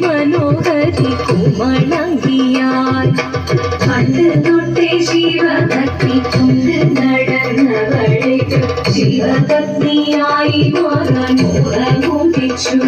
மனோகரி குமணங்கியார் பண்டு தொட்டே சிவபக்தி கொண்டு நடந்தவளுக்கு சிவபக்தியாய் மோகமோகமும் பெற்று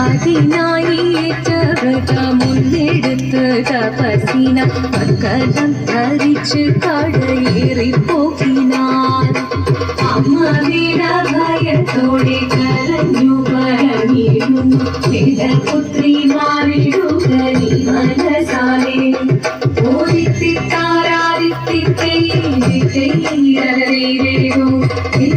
அதினாயி ஏற்றவக முன்னெடுத்து தபசினா மக்களும் தரிச்சு கடல் போக்கினார். அம்மா வீட பயத்தோடு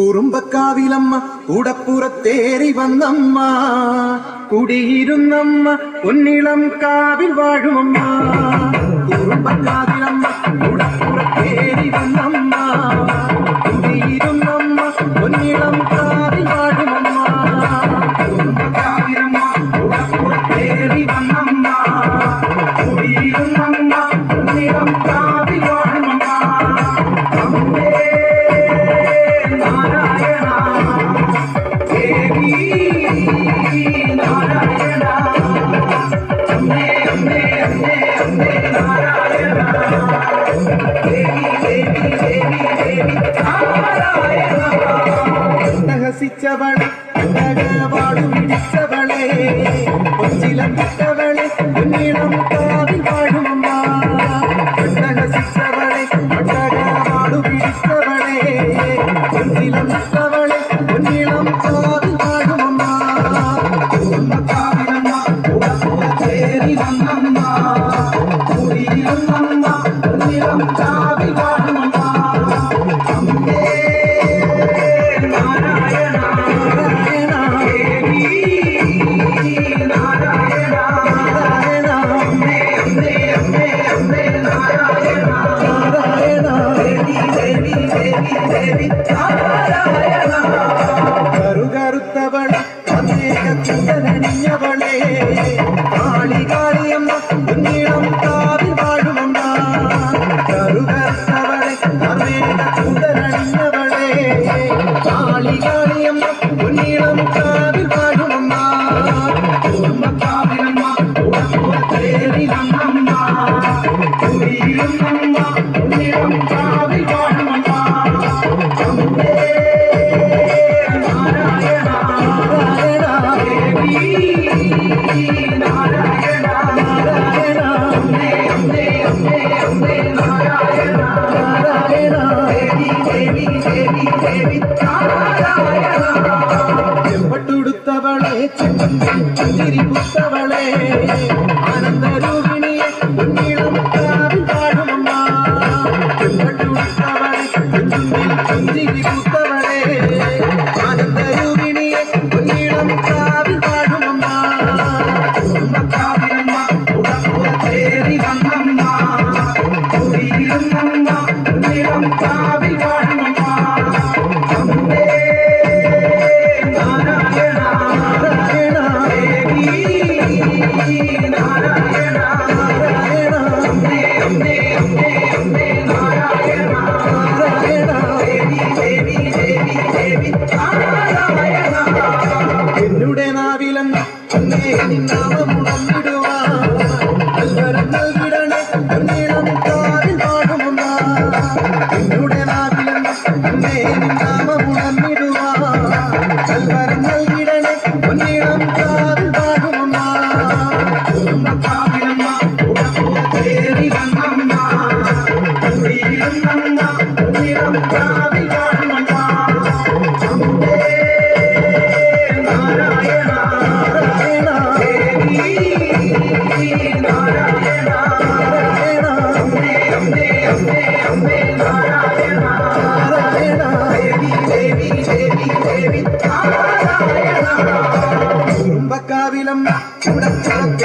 കുറുമ്പക്കാവിലമ്മ കൂടപ്പുറത്തേറി വന്നമ്മ. കുടിയിരുന്നമ്മ പൊന്നിളം കാവിൽ വാഴുമമ്മ. കുറുമ്പക്കാവിലമ്മ കൂടപ്പുറത്തേറി വന്നമ്മ. கொஞ்சவளே வாடும் கொஞ்சவளே உன்னிடம் புத்தவளே ஆனந்தரூ Baby,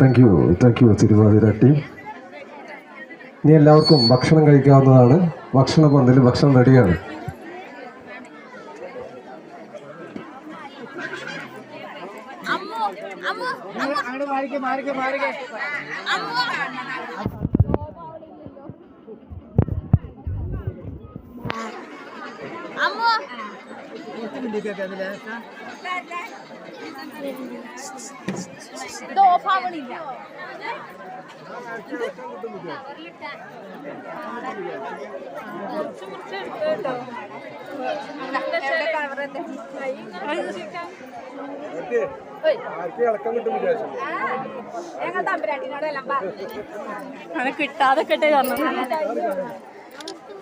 thank you thank you Thiruvathira team ഇനി എല്ലാവർക്കും ഭക്ഷണം കഴിക്കാവുന്നതാണ്. ഭക്ഷണ പന്തൽ ഭക്ഷണം റെഡിയാണ് അമ്മു. ഇത് ഓഫ് ആവണില്ല ഞങ്ങൾ തമ്പരാട്ടിനോടെല്ലാം പറഞ്ഞു. കിട്ടാതെ കിട്ടേ പറഞ്ഞു